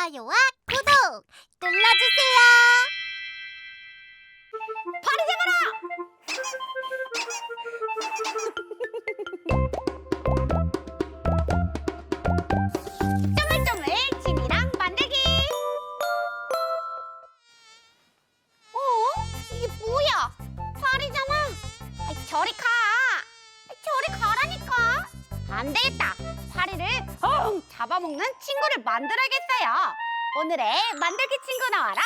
좋아요와 구독 눌러주세요. 파리 잡아라! 쪼물쪼물 진이랑 만들기! 어? 이게 뭐야? 파리잖아! 아이, 저리 가! 안 되겠다! 파리를 엉 잡아먹는 친구를 만들어야겠어요! 오늘의 만들기 친구 나와라!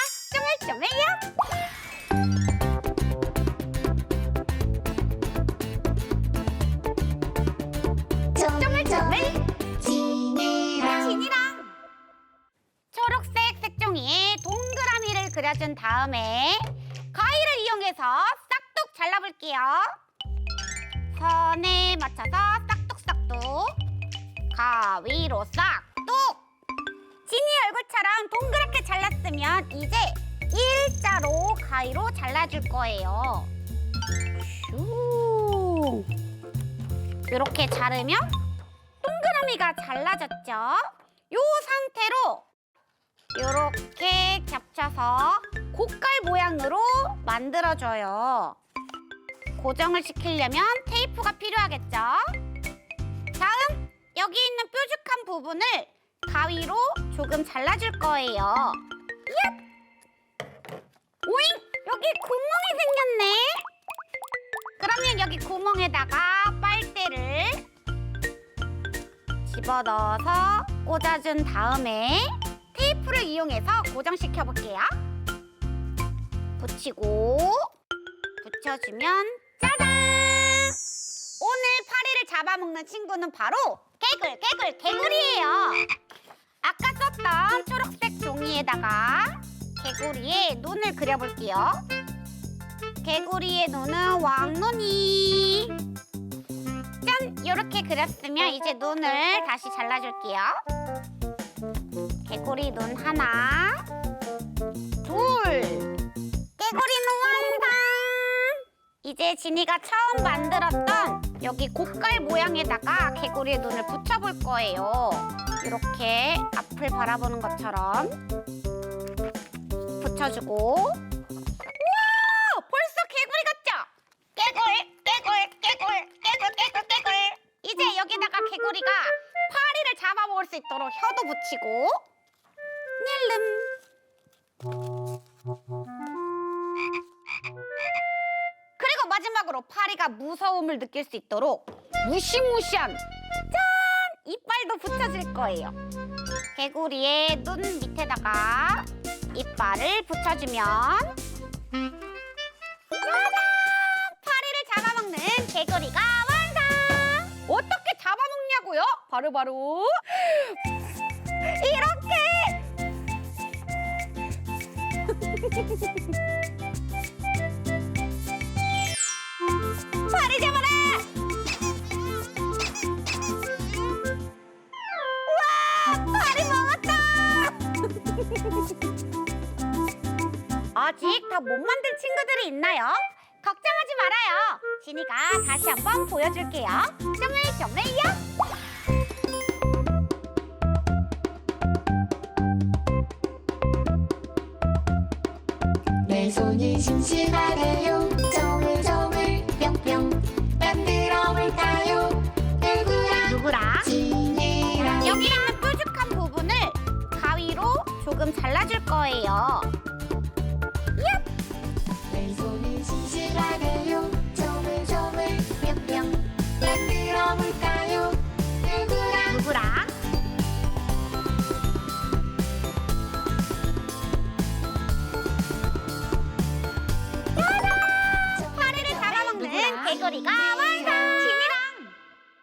진이랑 진이랑 초록색 색종이에 동그라미를 그려준 다음에 가위를 이용해서 싹둑 잘라볼게요. 선에 맞춰서 싹둑 싹둑 가위로 싹둑 진이 얼굴처럼 동그랗게 잘랐으면 이제 일자로 가위로 잘라줄 거예요. 슈 이렇게 자르면 동그라미가 잘라졌죠? 요 상태로 이렇게 겹쳐서 고깔 모양으로 만들어줘요. 고정을 시키려면 테이프가 필요하겠죠? 여기 있는 뾰족한 부분을 가위로 조금 잘라줄 거예요. 얍! 오잉! 여기 구멍이 생겼네? 그러면 여기 구멍에다가 빨대를 집어넣어서 꽂아준 다음에 테이프를 이용해서 고정시켜 볼게요. 붙이고 붙여주면 짜잔! 잡아먹는 친구는 바로 개굴 개굴 개구리예요. 아까 썼던 초록색 종이에다가 개구리의 눈을 그려볼게요. 개구리의 눈은 왕눈이 짠! 이렇게 그렸으면 이제 눈을 다시 잘라줄게요. 개구리 눈 하나, 둘. 개구리 눈! 이제 진이가 처음 만들었던 여기 고깔 모양에다가 개구리의 눈을 붙여볼 거예요. 이렇게 앞을 바라보는 것처럼 붙여주고 우와! 벌써 개구리 같죠? 개굴, 개굴, 개굴, 개굴, 개굴, 개굴. 이제 여기다가 개구리가 파리를 잡아먹을 수 있도록 혀도 붙이고 낼름. 그리고 파리가 무서움을 느낄 수 있도록 무시무시한 짠! 이빨도 붙여줄 거예요. 개구리의 눈 밑에다가 이빨을 붙여주면 짜잔! 파리를 잡아먹는 개구리가 완성! 어떻게 잡아먹냐고요? 바로바로 이렇게! 파리 먹었다! 아직 다 못 만든 친구들이 있나요? 걱정하지 말아요. 진이가 다시 한번 보여줄게요. 쪼물쪼물요. 내 손이 심심하대요 조금 잘라줄 거예요. 얍! 왼손은 진실하게